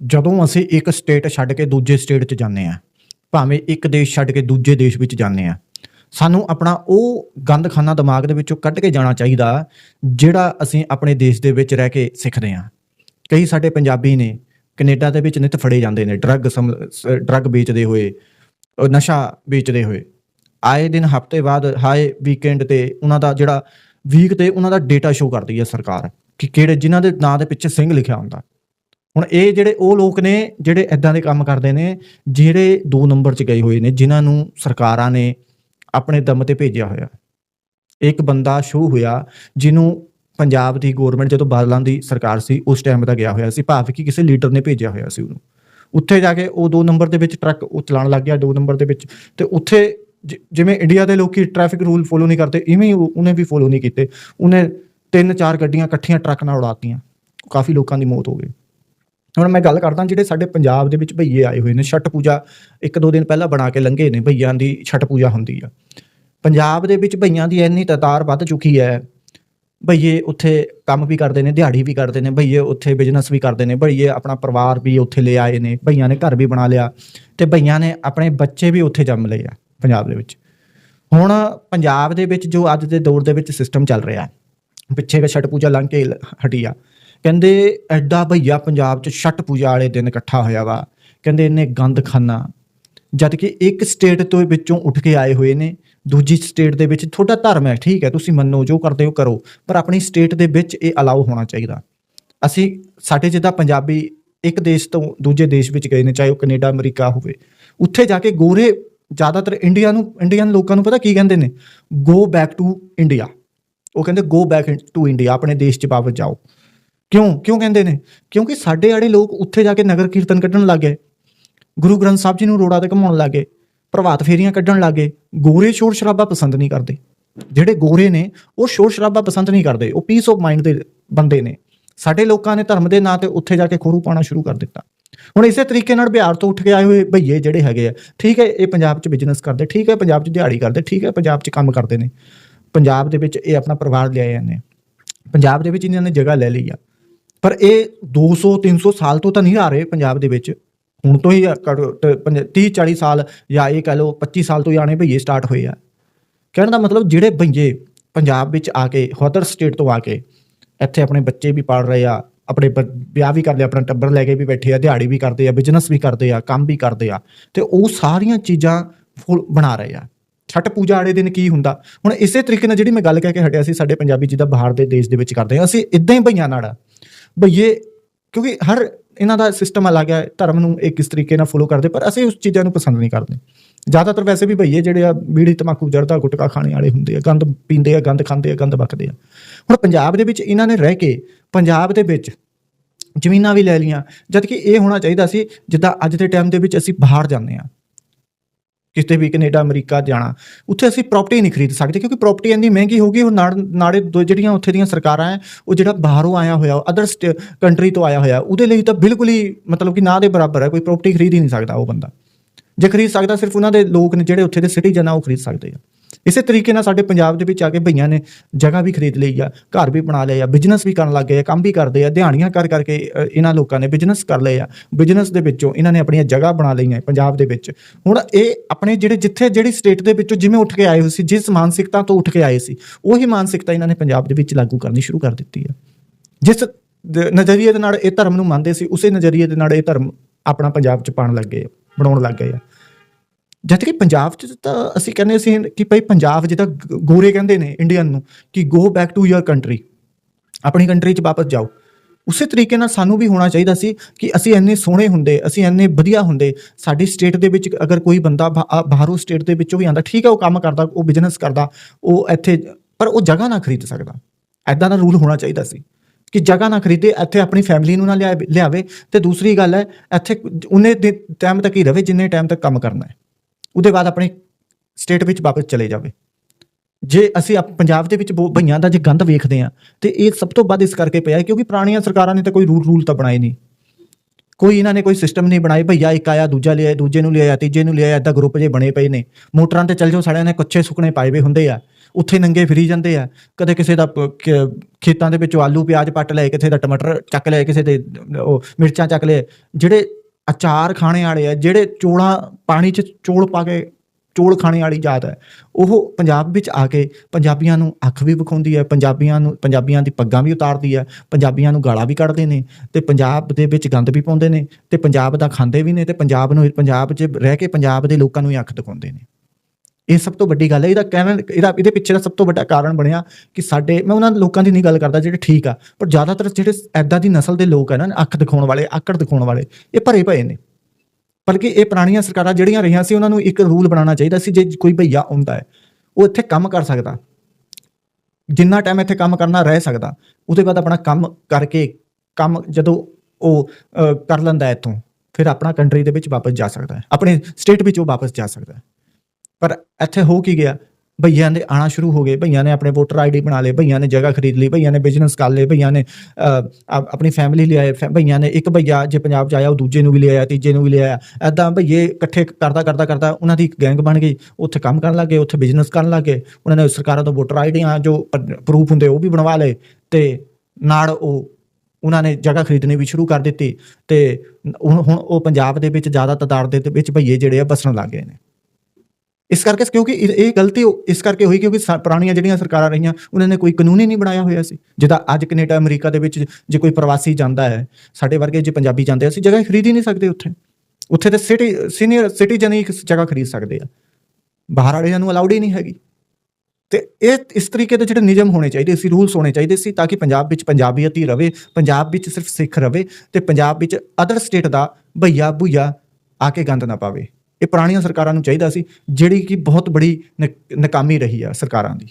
ਜਦੋਂ ਅਸੀਂ ਇੱਕ ਸਟੇਟ ਛੱਡ ਕੇ ਦੂਜੇ ਸਟੇਟ 'ਚ ਜਾਂਦੇ ਆ ਭਾਵੇਂ ਇੱਕ ਦੇਸ਼ ਛੱਡ ਕੇ ਦੂਜੇ ਦੇਸ਼ ਵਿੱਚ ਜਾਂਦੇ ਆ ਸਾਨੂੰ ਆਪਣਾ ਉਹ ਗੰਦਖਾਨਾ ਦਿਮਾਗ ਦੇ ਵਿੱਚੋਂ ਕੱਢ ਕੇ ਜਾਣਾ ਚਾਹੀਦਾ ਜਿਹੜਾ ਅਸੀਂ ਆਪਣੇ ਦੇਸ਼ ਦੇ ਵਿੱਚ ਰਹਿ ਕੇ ਸਿੱਖਦੇ ਆ ਕਈ ਸਾਡੇ ਪੰਜਾਬੀ ਨੇ ਕੈਨੇਡਾ ਦੇ ਵਿੱਚ ਨਿਤ ਫੜੇ ਜਾਂਦੇ ਨੇ, ਡਰੱਗ ਡਰੱਗ ਵੇਚਦੇ ਹੋਏ, ਨਸ਼ਾ ਵੇਚਦੇ ਹੋਏ। ਆਏ ਦਿਨ ਹਫ਼ਤੇ ਬਾਅਦ, ਹਾਏ ਵੀਕਐਂਡ ਤੇ ਉਹਨਾਂ ਦਾ ਜਿਹੜਾ ਵੀਕ ਤੇ ਉਹਨਾਂ ਦਾ ਡੇਟਾ ਸ਼ੋ ਕਰਦੀ ਹੈ ਸਰਕਾਰ ਕਿ ਕਿਹੜੇ ਜਿਨ੍ਹਾਂ ਦੇ ਨਾਂ ਦੇ ਪਿੱਛੇ ਸਿੰਘ ਲਿਖਿਆ ਹੁੰਦਾ। ਹੁਣ ਇਹ ਜਿਹੜੇ ਉਹ ਲੋਕ ਨੇ ਜਿਹੜੇ ਇਦਾਂ ਦੇ ਕੰਮ ਕਰਦੇ ਨੇ, ਜਿਹੜੇ 2 ਨੰਬਰ 'ਚ ਗਏ ਹੋਏ ਨੇ, ਜਿਨ੍ਹਾਂ ਨੂੰ ਸਰਕਾਰਾਂ ਨੇ ਆਪਣੇ ਦਮ ਤੇ ਭੇਜਿਆ ਹੋਇਆ। ਇੱਕ ਬੰਦਾ ਸ਼ੋ ਹੋਇਆ ਜਿਹਨੂੰ ਪੰਜਾਬ ਦੀ ਗਵਰਨਮੈਂਟ ਜਦੋਂ ਬਾਦਲਾਂ ਦੀ ਸਰਕਾਰ ਸੀ, ਉਸ ਟਾਈਮ ਦਾ ਗਿਆ ਹੋਇਆ ਸੀ, ਭਾਵ ਕਿ ਕਿਸੇ ਲੀਡਰ ਨੇ ਭੇਜਿਆ ਹੋਇਆ ਸੀ ਉਹਨੂੰ। ਉੱਥੇ ਜਾ ਕੇ ਉਹ 2 ਨੰਬਰ ਦੇ ਵਿੱਚ ਟਰੱਕ ਉਹ ਚਲਾਉਣ ਲੱਗ ਗਿਆ 2 ਨੰਬਰ ਦੇ ਵਿੱਚ, ਤੇ ਉੱਥੇ ਜਿ- ਜਿਵੇਂ ਇੰਡੀਆ ਦੇ ਲੋਕੀ ਟ੍ਰੈਫਿਕ ਰੂਲ ਫੋਲੋ ਨਹੀਂ ਕਰਦੇ, ਇਵੇਂ ਹੀ ਉਹਨੇ ਵੀ ਫੋਲੋ ਨਹੀਂ ਕੀਤੇ। ਉਹਨੇ ਤਿੰਨ ਚਾਰ ਗੱਡੀਆਂ ਇਕੱਠੀਆਂ ਟਰੱਕ ਨਾਲ ਉਡਾਤੀਆਂ ਕਾਫੀ ਲੋਕਾਂ ਦੀ ਮੌਤ ਹੋ ਗਈ। ਹੁਣ ਮੈਂ ਗੱਲ ਕਰਦਾ ਜਿਹੜੇ ਸਾਡੇ ਪੰਜਾਬ ਦੇ ਵਿੱਚ ਭਈਏ ਆਏ ਹੋਏ ਨੇ ਛੱਟ ਪੂਜਾ ਇੱਕ ਦੋ ਦਿਨ ਪਹਿਲਾਂ ਬਣਾ ਕੇ ਲੰਘੇ ਨੇ ਭਈਆਂ ਦੀ ਛੱਟ ਪੂਜਾ ਹੁੰਦੀ ਆ। ਪੰਜਾਬ ਦੇ ਵਿੱਚ ਭਈਆਂ ਦੀ ਇੰਨੀ ਤਾਦਾਰ ਵੱਧ ਚੁੱਕੀ ਹੈ, ਭਈਏ ਉੱਥੇ ਕੰਮ ਵੀ ਕਰਦੇ ਨੇ, ਦਿਹਾੜੀ ਵੀ ਕਰਦੇ ਨੇ, ਭਈਏ ਉੱਥੇ ਬਿਜ਼ਨਸ ਵੀ ਕਰਦੇ ਨੇ, ਭਈਏ ਆਪਣਾ ਪਰਿਵਾਰ ਵੀ ਉੱਥੇ ਲੈ ਆਏ ਨੇ, ਭਈਆਂ ਨੇ ਘਰ ਵੀ ਬਣਾ ਲਿਆ ਤੇ ਭਈਆਂ ਨੇ ਆਪਣੇ ਬੱਚੇ ਵੀ ਉੱਥੇ ਜੰਮ ਲਏ ਆ ਪੰਜਾਬ ਦੇ ਵਿੱਚ। ਹੁਣ ਪੰਜਾਬ ਦੇ ਵਿੱਚ ਜੋ ਅੱਜ ਦੇ ਦੌਰ ਦੇ ਵਿੱਚ ਸਿਸਟਮ ਚੱਲ ਰਿਹਾ, ਪਿੱਛੇ ਛਠ ਪੂਜਾ ਲੰਘ ਕੇ ਹਟੀ ਆ ਕਹਿੰਦੇ ਐਡਾ ਭਈਆ ਪੰਜਾਬ 'ਚ ਛੱਟ ਪੂਜਾ ਵਾਲੇ ਦਿਨ ਇਕੱਠਾ ਹੋਇਆ ਵਾ। ਕਹਿੰਦੇ ਇਹਨੇ ਗੰਦ ਖਾਨਾ ਜਦ ਕਿ ਇੱਕ ਸਟੇਟ ਤੋਂ ਵਿੱਚੋਂ ਉੱਠ ਕੇ ਆਏ ਹੋਏ ਨੇ। ਦੂਜੀ ਸਟੇਟ ਦੇ ਵਿੱਚ ਤੁਹਾਡਾ ਧਰਮ ਹੈ, ਠੀਕ ਹੈ, ਤੁਸੀਂ ਮੰਨੋ, ਜੋ ਕਰਦੇ ਹੋ ਕਰੋ। ਪਰ ਆਪਣੀ ਸਟੇਟ ਦੇ ਵਿੱਚ ਇਹ ਅਲਾਉ ਹੋਣਾ ਚਾਹੀਦਾ। ਅਸੀਂ, ਸਾਡੇ ਜਿੱਦਾਂ ਪੰਜਾਬੀ ਇੱਕ ਦੇਸ਼ ਤੋਂ ਦੂਜੇ ਦੇਸ਼ ਵਿੱਚ ਗਏ ਨੇ, ਚਾਹੇ ਉਹ ਕੈਨੇਡਾ, ਅਮਰੀਕਾ ਹੋਵੇ। ਉੱਥੇ ਜਾ ਕੇ ਗੋਰੇ ਜ਼ਿਆਦਾਤਰ ਇੰਡੀਆ ਨੂੰ, ਇੰਡੀਅਨ ਲੋਕਾਂ ਨੂੰ ਪਤਾ ਕੀ ਕਹਿੰਦੇ ਨੇ? ਗੋ ਬੈਕ ਟੂ ਇੰਡੀਆ ਉਹ ਕਹਿੰਦੇ ਗੋ ਬੈਕ ਟੂ ਇੰਡੀਆ ਆਪਣੇ ਦੇਸ਼ 'ਚ ਵਾਪਸ ਜਾਓ। ਕਿਉਂ? ਕਿਉਂ ਕਹਿੰਦੇ ਨੇ? ਕਿਉਂਕਿ ਸਾਡੇ ਆੜੇ ਲੋਕ ਉੱਥੇ ਜਾ ਕੇ ਨਗਰ ਕੀਰਤਨ ਕੱਢਣ ਲੱਗ। ਗਏ ਗੁਰੂ ਗ੍ਰੰਥ ਸਾਹਿਬ ਜੀ ਨੂੰ ਰੋੜਾ ਤੇ ਘਮਾਉਣ ਲੱਗੇ, ਪ੍ਰਭਾਤ ਫੇਰੀਆਂ ਕੱਢਣ ਲੱਗੇ। ਗੋਰੇ ਸ਼ੋਰ ਸ਼ਰਾਬਾ ਪਸੰਦ ਨਹੀਂ ਕਰਦੇ। ਜਿਹੜੇ ਗੋਰੇ ਨੇ, ਉਹ ਸ਼ੋਰ ਸ਼ਰਾਬਾ ਪਸੰਦ ਨਹੀਂ ਕਰਦੇ। ਉਹ ਪੀਸ ਆਫ ਮਾਈਂਡ ਦੇ ਬੰਦੇ ਨੇ। ਸਾਡੇ ਲੋਕਾਂ ਨੇ ਧਰਮ ਦੇ ਨਾਂ ਤੇ ਉੱਥੇ ਜਾ ਕੇ ਖੋਰੂ ਪਾਣਾ ਸ਼ੁਰੂ ਕਰ ਦਿੱਤਾ। ਹੁਣ ਇਸੇ ਤਰੀਕੇ ਨਾਲ ਬਿਹਾਰ ਤੋਂ ਉੱਠ ਕੇ ਆਏ ਹੋਏ ਭਈਏ ਜਿਹੜੇ ਹੈਗੇ ਆ, ਠੀਕ ਹੈ, ਇਹ ਪੰਜਾਬ 'ਚ ਬਿਜ਼ਨਸ ਕਰਦੇ, ਠੀਕ ਹੈ, ਪੰਜਾਬ 'ਚ ਦਿਹਾੜੀ ਕਰਦੇ, ਠੀਕ ਹੈ, ਪੰਜਾਬ 'ਚ ਕੰਮ ਕਰਦੇ ਨੇ। ਪੰਜਾਬ ਦੇ ਵਿੱਚ ਇਹ ਆਪਣਾ ਪਰਿਵਾਰ ਲਿਆਏ ਜਾਂਦੇ ਆ ਪੰਜਾਬ ਦੇ ਵਿੱਚ ਇਹਨਾਂ ਨੇ ਜਗ੍ਹਾ ਲੈ ਲਈ ਆ। ਪਰ ਇਹ 200 300 ਸਾਲ ਤੋਂ ਤਾਂ ਨਹੀਂ ਆ ਰਹੇ ਪੰਜਾਬ ਦੇ ਵਿੱਚ। ਹੁਣ ਤੋਂ ਹੀ 30 40 ਸਾਲ ਜਾਂ ਇਹ ਕਹ ਲਓ 25 ਸਾਲ ਤੋਂ ਹੀ ਆਣੇ ਭਈਏ ਸਟਾਰਟ ਹੋਏ ਆ। ਕਹਿਣ ਦਾ ਮਤਲਬ ਜਿਹੜੇ ਭਈਏ ਪੰਜਾਬ ਵਿੱਚ ਆ ਕੇ ਹਦਰ ਸਟੇਟ ਤੋਂ ਆ ਕੇ ਇੱਥੇ ਆਪਣੇ ਬੱਚੇ ਵੀ ਪਾਲ ਰਹੇ ਆ, ਆਪਣੇ ਬ- ਵਿਆਹ ਵੀ ਕਰਦੇ ਆਪਣਾ ਟੱਬਰ ਲੈ ਕੇ ਵੀ ਬੈਠੇ ਆ, ਦਿਹਾੜੀ ਵੀ ਕਰਦੇ ਆ ਬਿਜ਼ਨਸ ਵੀ ਕਰਦੇ ਆ, ਕੰਮ ਵੀ ਕਰਦੇ ਆ, ਤੇ ਉਹ ਸਾਰੀਆਂ ਚੀਜ਼ਾਂ ਫੁੱਲ ਬਣਾ ਰਹੇ ਆ। ਛਠ ਪੂਜਾ ਵਾਲੇ ਦਿਨ ਕੀ ਹੁੰਦਾ? ਹੁਣ ਇਸੇ ਤਰੀਕੇ ਨਾਲ ਜਿਹੜੀ ਮੈਂ ਗੱਲ ਕਹਿ ਕੇ ਹਟਿਆ ਸੀ, ਸਾਡੇ ਪੰਜਾਬੀ ਜਿੱਦਾਂ ਬਾਹਰ ਦੇ ਦੇਸ਼ ਦੇ ਵਿੱਚ ਕਰਦੇ ਆ, ਅਸੀਂ ਇਦਾਂ ਹੀ ਭਈਆਂ ਨਾਲ ਆ। ਭਈਏ ਕਿਉਂਕਿ ਹਰ ਇਹਨਾਂ ਦਾ ਸਿਸਟਮ ਅਲੱਗ ਹੈ, ਧਰਮ ਨੂੰ ਇਹ ਕਿਸ ਤਰੀਕੇ ਨਾਲ ਫੋਲੋ ਕਰਦੇ, ਪਰ ਅਸੀਂ ਉਸ ਚੀਜ਼ਾਂ ਨੂੰ ਪਸੰਦ ਨਹੀਂ ਕਰਦੇ ਜ਼ਿਆਦਾਤਰ ਵੈਸੇ ਵੀ ਭਈਏ ਜਿਹੜੇ ਆ ਬੀੜੀ, ਤਮਾਕੂ ਜਰਦਾ ਗੁਟਕਾ ਖਾਣੇ ਵਾਲੇ ਹੁੰਦੇ ਆ, ਗੰਦ ਪੀਂਦੇ ਆ, ਗੰਦ ਖਾਂਦੇ ਆ, ਗੰਦ ਬਕਦੇ ਆ ਹੁਣ ਪੰਜਾਬ ਦੇ ਵਿੱਚ ਇਹਨਾਂ ਨੇ ਰਹਿ ਕੇ ਪੰਜਾਬ ਦੇ ਵਿੱਚ ਜ਼ਮੀਨਾਂ ਵੀ ਲੈ ਲੀਆਂ ਜਦ ਕਿ ਇਹ ਹੋਣਾ ਚਾਹੀਦਾ ਸੀ, ਜਿੱਦਾਂ ਅੱਜ ਦੇ ਟਾਈਮ ਦੇ ਵਿੱਚ ਅਸੀਂ ਬਾਹਰ ਜਾਂਦੇ ਆ ਕਿਤੇ ਵੀ ਕੈਨੇਡਾ, ਅਮਰੀਕਾ ਜਾਣਾ, ਉੱਥੇ ਅਸੀਂ ਪ੍ਰਾਪਰਟੀ ਨਹੀਂ ਖਰੀਦ ਸਕਦੇ ਕਿਉਂਕਿ ਪ੍ਰਾਪਰਟੀ ਇੰਨੀ ਮਹਿੰਗੀ ਹੋ ਗਈ, ਉਹ ਨਾੜ- ਨਾੜੇ ਦੋ ਜਿਹੜੀਆਂ ਉੱਥੇ ਦੀਆਂ ਸਰਕਾਰਾਂ ਹੈ, ਉਹ ਜਿਹੜਾ ਬਾਹਰੋਂ ਆਇਆ ਹੋਇਆ ਅਦਰ ਕੰਟਰੀ ਤੋਂ ਆਇਆ ਹੋਇਆ, ਉਹਦੇ ਲਈ ਤਾਂ ਬਿਲਕੁਲ ਹੀ ਮਤਲਬ ਕਿ ਨਾ ਦੇ ਬਰਾਬਰ ਹੈ, ਕੋਈ ਪ੍ਰਾਪਰਟੀ ਖਰੀਦ ਹੀ ਨਹੀਂ ਸਕਦਾ ਉਹ ਬੰਦਾ। ਜੇ ਖਰੀਦ ਸਕਦਾ ਸਿਰਫ ਉਹਨਾਂ ਦੇ ਲੋਕ ਨੇ ਜਿਹੜੇ ਉੱਥੇ ਦੇ ਸਿਟੀਜ਼ਨ ਆ, ਉਹ ਖਰੀਦ ਸਕਦੇ ਆ। ਇਸੇ ਤਰੀਕੇ ਨਾਲ ਸਾਡੇ ਪੰਜਾਬ ਦੇ ਵਿੱਚ ਆ ਕੇ ਭਈਆਂ ਨੇ ਜਗ੍ਹਾ ਵੀ ਖਰੀਦ ਲਈ ਆ ਘਰ ਵੀ ਬਣਾ ਲਏ ਆ ਬਿਜ਼ਨਸ ਵੀ ਕਰਨ ਲੱਗ ਗਏ ਆ ਕੰਮ ਵੀ ਕਰਦੇ ਆ ਦਿਹਾੜੀਆਂ ਕਰ ਕਰਕੇ ਇਹਨਾਂ ਲੋਕਾਂ ਨੇ ਬਿਜ਼ਨਸ ਕਰ ਲਏ ਆ। ਬਿਜ਼ਨਸ ਦੇ ਵਿੱਚੋਂ ਇਹਨਾਂ ਨੇ ਆਪਣੀਆਂ ਜਗ੍ਹਾ ਬਣਾ ਲਈਆਂ ਪੰਜਾਬ ਦੇ ਵਿੱਚ। ਹੁਣ ਇਹ ਆਪਣੇ ਜਿਹੜੇ ਜਿੱਥੇ ਜਿਹੜੀ ਸਟੇਟ ਦੇ ਵਿੱਚੋਂ ਜਿਵੇਂ ਉੱਠ ਕੇ ਆਏ ਹੋਏ ਸੀ ਜਿਸ ਮਾਨਸਿਕਤਾ ਤੋਂ ਉੱਠ ਕੇ ਆਏ ਸੀ ਉਹੀ ਮਾਨਸਿਕਤਾ ਇਹਨਾਂ ਨੇ ਪੰਜਾਬ ਦੇ ਵਿੱਚ ਲਾਗੂ ਕਰਨੀ ਸ਼ੁਰੂ ਕਰ ਦਿੱਤੀ ਆ। ਜਿਸ ਨਜ਼ਰੀਏ ਦੇ ਨਾਲ ਇਹ ਧਰਮ ਨੂੰ ਮੰਨਦੇ ਸੀ ਉਸੇ ਨਜ਼ਰੀਏ ਦੇ ਨਾਲ ਇਹ ਧਰਮ ਆਪਣਾ ਪੰਜਾਬ 'ਚ ਪਾਣ ਲੱਗੇ ਆ, ਬਣਾਉਣ ਲੱਗ ਗਏ ਆ। ਜਦ ਕਿ ਪੰਜਾਬ 'ਚ ਤਾਂ ਅਸੀਂ ਕਹਿੰਦੇ ਸੀ ਕਿ ਭਈ ਪੰਜਾਬ ਜਿੱਦਾਂ ਗੋਰੇ ਕਹਿੰਦੇ ਨੇ ਇੰਡੀਅਨ ਨੂੰ ਕਿ go back to your country ਆਪਣੀ ਕੰਟਰੀ 'ਚ ਵਾਪਸ ਜਾਓ। ਉਸੇ ਤਰੀਕੇ ਨਾਲ ਸਾਨੂੰ ਵੀ ਹੋਣਾ ਚਾਹੀਦਾ ਸੀ ਕਿ ਅਸੀਂ ਇੰਨੇ ਸੋਹਣੇ ਹੁੰਦੇ, ਅਸੀਂ ਇੰਨੇ ਵਧੀਆ ਹੁੰਦੇ, ਸਾਡੀ ਸਟੇਟ ਦੇ ਵਿੱਚ ਅਗਰ ਕੋਈ ਬੰਦਾ ਬਾਹਰੋਂ ਸਟੇਟ ਦੇ ਵਿੱਚੋਂ ਵੀ ਆਂਦਾ ਠੀਕ ਹੈ ਉਹ ਕੰਮ ਕਰਦਾ, ਉਹ ਬਿਜ਼ਨਸ ਕਰਦਾ, ਉਹ ਇੱਥੇ, ਪਰ ਉਹ ਜਗ੍ਹਾ ਨਾ ਖਰੀਦ ਸਕਦਾ। ਐਦਾਂ ਦਾ ਰੂਲ ਹੋਣਾ ਚਾਹੀਦਾ ਸੀ ਕਿ ਜਗ੍ਹਾ ਨਾ ਖਰੀਦੇ, ਇੱਥੇ ਆਪਣੀ ਫੈਮਿਲੀ ਨੂੰ ਨਾ ਲਿਆ- ਲਿਆਵੇ ਤੇ ਦੂਸਰੀ ਗੱਲ ਹੈ, ਇੱਥੇ ਉਹਨੇ ਟਾਈਮ ਤੱਕ ਹੀ ਰਵੇ, ਜਿੰਨੇ ਟਾਈਮ ਤੱਕ ਕੰਮ ਕਰਨਾ ਹੈ। ਉਹਦੇ ਬਾਅਦ ਆਪਣੀ ਸਟੇਟ ਵਿੱਚ ਵਾਪਸ ਚਲੇ ਜਾਵੇ। ਜੇ ਅਸੀਂ ਆਪ- ਪੰਜਾਬ ਦੇ ਵਿੱਚ ਬਹੁ- ਭਈਆਂ ਦਾ ਜੇ ਗੰਦ ਵੇਖਦੇ ਆ ਤੇ ਇਹ ਸਭ ਤੋਂ ਵੱਧ ਇਸ ਕਰਕੇ ਪਿਆ ਕਿਉਂਕਿ ਪੁਰਾਣੀਆਂ ਸਰਕਾਰਾਂ ਨੇ ਤਾਂ ਕੋਈ ਰੂਲ ਰੂਲ ਤਾਂ ਬਣਾਏ ਨਹੀਂ। ਕੋਈ ਇਹਨਾਂ ਨੇ ਕੋਈ ਸਿਸਟਮ ਨਹੀਂ ਬਣਾਏ ਭਈਆ ਇੱਕ ਆਇਆ, ਦੂਜਾ ਲਿਆ ਦੂਜੇ ਨੂੰ ਲਿਆ ਤੀਜੇ ਨੂੰ ਲਿਆ ਏਦਾਂ ਗਰੁੱਪ ਜੇ ਬਣੇ ਪਏ ਨੇ। ਮੋਟਰਾਂ ਤੇ ਚੱਲ ਜਾਓ, ਸਾਲਿਆਂ ਨੇ ਕੱਚੇ ਸੁੱਕਣੇ ਪਾਏ ਵੇ ਹੁੰਦੇ ਆ। ਉੱਥੇ ਨੰਗੇ ਫਿਰੀ ਜਾਂਦੇ ਆ। ਕਦੇ ਕਿਸੇ ਦਾ ਪ- ਖੇਤਾਂ ਦੇ ਵਿੱਚੋਂ ਆਲੂ, ਪਿਆਜ਼ ਪੱਟ ਲਏ, ਕਿਸੇ ਦਾ ਟਮਾਟਰ ਚੱਕ ਲਏ ਕਿਸੇ ਦੇ, ਉਹ ਮਿਰਚਾਂ ਚੱਕ ਲਏ। ਜਿਹੜੇ ਅਚਾਰ ਖਾਣੇ ਵਾਲੇ ਆ, ਜਿਹੜੇ ਚੋਲਾਂ, ਪਾਣੀ 'ਚ ਚੋਲ ਪਾ ਕੇ ਚੋਲ ਖਾਣੇ ਵਾਲੀ ਜਾਤ ਹੈ, ਉਹ ਪੰਜਾਬ ਵਿੱਚ ਆ ਕੇ ਪੰਜਾਬੀਆਂ ਨੂੰ ਅੱਖ ਵੀ ਵਿਖਾਉਂਦੀ ਹੈ, ਪੰਜਾਬੀਆਂ ਨੂੰ, ਪੰਜਾਬੀਆਂ ਦੀ ਪੱਗਾਂ ਵੀ ਉਤਾਰਦੀ ਹੈ, ਪੰਜਾਬੀਆਂ ਨੂੰ ਗਾਲਾਂ ਵੀ ਕੱਢਦੇ ਨੇ ਤੇ ਪੰਜਾਬ ਦੇ ਵਿੱਚ ਗੰਦ ਵੀ ਪਾਉਂਦੇ ਨੇ ਤੇ ਪੰਜਾਬ ਦਾ ਖਾਂਦੇ ਵੀ ਨੇ ਤੇ ਪੰਜਾਬ ਨੂੰ, ਪੰਜਾਬ 'ਚ ਰਹਿ ਕੇ ਪੰਜਾਬ ਦੇ ਲੋਕਾਂ ਨੂੰ ਹੀ ਅੱਖ ਦਿਖਾਉਂਦੇ ਨੇ। ਇਹ ਸਭ ਤੋਂ ਵੱਡੀ ਗੱਲ ਹੈ। ਇਹਦਾ ਕਹਿਣ, ਇਹਦਾ, ਇਹਦੇ ਪਿੱਛੇ ਦਾ ਸਭ ਤੋਂ ਵੱਡਾ ਕਾਰਨ ਬਣਿਆ ਕਿ ਸਾਡੇ, ਮੈਂ ਉਹਨਾਂ ਲੋਕਾਂ ਦੀ ਨਹੀਂ ਗੱਲ ਕਰਦਾ ਜਿਹੜੇ ਠੀਕ ਆ, ਪਰ ਜ਼ਿਆਦਾਤਰ ਜਿਹੜੇ ਐਦਾਂ ਦੀ ਨਸਲ ਦੇ ਲੋਕ ਹੈ ਨਾ, ਅੱਖ ਦਿਖਾਉਣ ਵਾਲੇ, ਆਕੜ ਦਿਖਾਉਣ ਵਾਲੇ, ਇਹ ਭਰੇ ਪਏ ਨੇ। ਬਲਕਿ ਇਹ ਪੁਰਾਣੀਆਂ ਸਰਕਾਰਾਂ ਜਿਹੜੀਆਂ ਰਹੀਆਂ ਸੀ, ਉਹਨਾਂ ਨੂੰ ਇੱਕ ਰੂਲ ਬਣਾਉਣਾ ਚਾਹੀਦਾ ਸੀ, ਜੇ ਕੋਈ ਭਈਆ ਆਉਂਦਾ ਹੈ, ਉਹ ਇੱਥੇ ਕੰਮ ਕਰ ਸਕਦਾ। ਜਿੰਨਾ ਟਾਈਮ ਇੱਥੇ ਕੰਮ ਕਰਨਾ ਰਹਿ ਸਕਦਾ, ਉਹਦੇ ਬਾਅਦ ਆਪਣਾ ਕੰਮ ਕਰਕੇ, ਕੰਮ ਜਦੋਂ ਉਹ ਕਰ ਲੈਂਦਾ ਇੱਥੋਂ, ਫਿਰ ਆਪਣਾ ਕੰਟਰੀ ਦੇ ਵਿੱਚ ਵਾਪਸ ਜਾ ਸਕਦਾ ਹੈ, ਆਪਣੇ ਸਟੇਟ ਵਿੱਚ ਉਹ ਵਾਪਸ ਜਾ ਸਕਦਾ ਹੈ। ਪਰ ਇੱਥੇ ਹੋ ਕੀ ਗਿਆ? ਭਈਆਂ ਦੇ ਆਣਾ ਸ਼ੁਰੂ ਹੋ ਗਏ। ਭਈਆਂ ਨੇ ਆਪਣੇ ਵੋਟਰ ਆਈਡੀ ਬਣਾ ਲਏ, ਭਈਆਂ ਨੇ ਜਗ੍ਹਾ ਖਰੀਦ ਲਈ, ਭਈਆਂ ਨੇ ਬਿਜ਼ਨਸ ਕਰ ਲਏ, ਭਈਆਂ ਨੇ ਆਪਣੀ ਫੈਮਿਲੀ ਲਿਆਏ, ਫੈ- ਭਈਆਂ ਨੇ ਇੱਕ ਭਈਆ ਜੇ ਪੰਜਾਬ ਚ ਆਇਆ, ਉਹ ਦੂਜੇ ਨੂੰ ਵੀ ਲਿਆਇਆ, ਤੀਜੇ ਨੂੰ ਵੀ ਲਿਆਇਆ। ਐਦਾਂ ਭਈਏ ਇਕੱਠੇ ਕਰਦਾ ਕਰਦਾ ਕਰਦਾ ਉਹਨਾਂ ਦੀ ਇੱਕ ਗੈਂਗ ਬਣ ਗਈ। ਉੱਥੇ ਕੰਮ ਕਰਨ ਲੱਗੇ ਉੱਥੇ ਬਿਜ਼ਨਸ ਕਰਨ ਲੱਗੇ ਉਹਨਾਂ ਨੇ ਸਰਕਾਰਾਂ ਤੋਂ ਵੋਟਰ ਆਈਡੀਆਂ ਜੋ ਪ੍ਰੂਫ ਹੁੰਦੇ ਉਹ ਵੀ ਬਣਵਾ ਲਏ ਤੇ ਨਾਲ ਉਹ, ਉਹਨਾਂ ਨੇ ਜਗ੍ਹਾ ਖਰੀਦਣੀ ਵੀ ਸ਼ੁਰੂ ਕਰ ਦਿੱਤੀ ਤੇ ਹੁਣ ਹੁਣ ਉਹ ਪੰਜਾਬ ਦੇ ਵਿੱਚ ਜ਼ਿਆਦਾ ਤਾਦਾਦ ਦੇ ਵਿੱਚ ਭਈਏ ਜਿਹੜੇ ਆ ਬਸਣ ਲੱਗ ਗਏ ਨੇ। ਇਸ ਕਰਕੇ ਕਿਉਂਕਿ ਇਹ ਇਹ ਗਲਤੀ ਉਹ ਇਸ ਕਰਕੇ ਹੋਈ ਕਿਉਂਕਿ ਸਾ- ਪੁਰਾਣੀਆਂ ਜਿਹੜੀਆਂ ਸਰਕਾਰਾਂ ਰਹੀਆਂ ਉਹਨਾਂ ਨੇ ਕੋਈ ਕਾਨੂੰਨ ਹੀ ਨਹੀਂ ਬਣਾਇਆ ਹੋਇਆ ਸੀ। ਜਿੱਦਾਂ ਅੱਜ ਕੈਨੇਡਾ ਅਮਰੀਕਾ ਦੇ ਵਿੱਚ ਜੇ ਕੋਈ ਪ੍ਰਵਾਸੀ ਜਾਂਦਾ ਹੈ ਸਾਡੇ ਵਰਗੇ ਜੇ ਪੰਜਾਬੀ ਜਾਂਦੇ ਆ, ਅਸੀਂ ਜਗ੍ਹਾ ਖਰੀਦ ਹੀ ਨਹੀਂ ਸਕਦੇ ਉੱਥੇ। ਉੱਥੇ ਤੇ ਸਿਟੀ ਸੀਨੀਅਰ ਸਿਟੀਜ਼ਨ ਹੀ ਇੱਕ ਜਗ੍ਹਾ ਖਰੀਦ ਸਕਦੇ ਆ। ਬਾਹਰ ਵਾਲਿਆਂ ਨੂੰ ਅਲਾਉਡ ਹੀ ਨਹੀਂ ਹੈਗੀ। ਤੇ ਇਹ ਇਸ ਤਰੀਕੇ ਦੇ ਜਿਹੜੇ ਨਿਯਮ ਹੋਣੇ ਚਾਹੀਦੇ ਸੀ ਰੂਲਸ ਹੋਣੇ ਚਾਹੀਦੇ ਸੀ ਤਾਂ ਕਿ ਪੰਜਾਬ ਵਿੱਚ ਪੰਜਾਬੀਅਤ ਹੀ ਰਵੇ ਪੰਜਾਬ ਵਿੱਚ ਸਿਰਫ ਸਿੱਖ ਰਵੇ ਤੇ ਪੰਜਾਬ ਵਿੱਚ ਅਦਰ ਸਟੇਟ ਦਾ ਭਈਆ ਭੁਈਆ ਆ ਕੇ ਗੰਦ ਨਾ ਪਾਵੇ। ਇਹ ਪੁਰਾਣੀਆਂ ਸਰਕਾਰਾਂ ਨੂੰ ਚਾਹੀਦਾ ਸੀ, ਜਿਹੜੀ ਕਿ ਬਹੁਤ ਬੜੀ ਨਕ- ਨਾਕਾਮੀ ਰਹੀ ਆ ਸਰਕਾਰਾਂ ਦੀ।